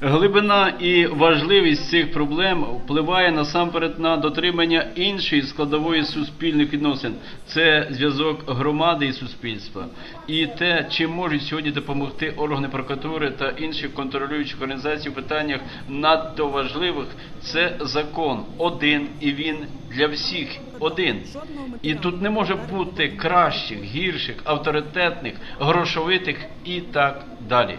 Глибина і важливість цих проблем впливає насамперед на дотримання іншої складової суспільних відносин. Це зв'язок громади і суспільства. І те, чим можуть сьогодні допомогти органи прокуратури та інших контролюючих організацій в питаннях надто важливих, це закон один і він для всіх один. І тут не може бути кращих, гірших, авторитетних, грошовитих і так далі.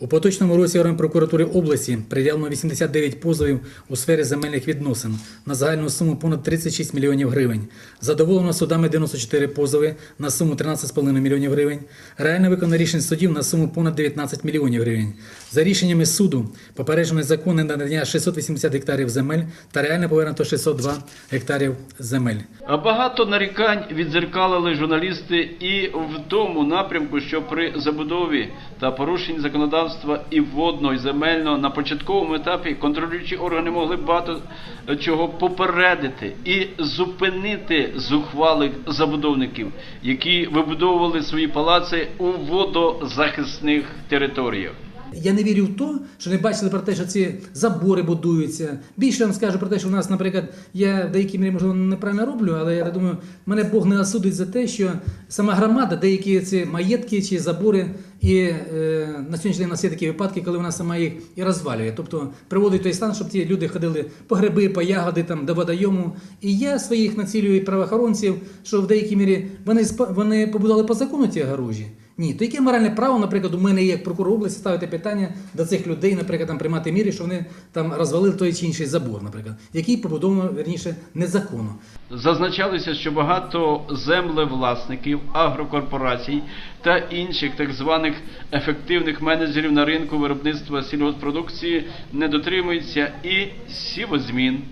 У поточному році прокуратури області пред'явлено 89 позовів у сфері земельних відносин на загальну суму понад 36 мільйонів гривень. Задоволено судами 94 позови на суму 13,5 мільйонів гривень. Реально виконано рішень судів на суму понад 19 мільйонів гривень. За рішеннями суду попереджено законне надання 680 гектарів земель та реально повернуто 602 гектарів земель. А багато нарікань відзеркалили журналісти і в тому напрямку, що при забудові та порушенні законодавства і водного, і земельного на початковому етапі контролюючі органи могли багато чого попередити і зупинити зухвалих забудовників, які вибудовували свої палаци у водозахисних територіях. Я не вірю в те, що не бачили про те, що ці забори будуються. Більше вам скажу про те, що в нас, наприклад, я в деякій мірі можливо неправильно роблю, але я думаю, мене Бог не осудить за те, що сама громада, деякі ці маєтки чи забори, і е, на сьогоднішній день у нас є такі випадки, коли вона сама їх і розвалює. Тобто приводить той стан, щоб ті люди ходили по гриби, по ягоди, там, до водойому. І я своїх націлюю правоохоронців, що в деякій мірі вони, вони побудували по закону ті огорожі. Ні, то яке моральне право, наприклад, у мене як прокурор області ставити питання до цих людей, наприклад, там приймати міри, що вони там розвалили той чи інший забор, наприклад, який побудовано верніше незаконно. Зазначалося, що багато землевласників, агрокорпорацій та інших так званих ефективних менеджерів на ринку виробництва сільгоспродукції не дотримуються і сівозмін,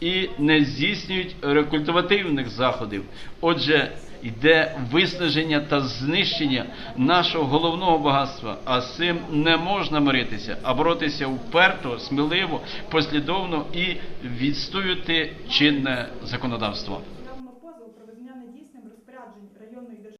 і не здійснюють рекультивативних заходів. Отже, йде виснаження та знищення нашого головного багатства, а з цим не можна миритися, а боротися вперто, сміливо, послідовно і відстоювати чинне законодавство.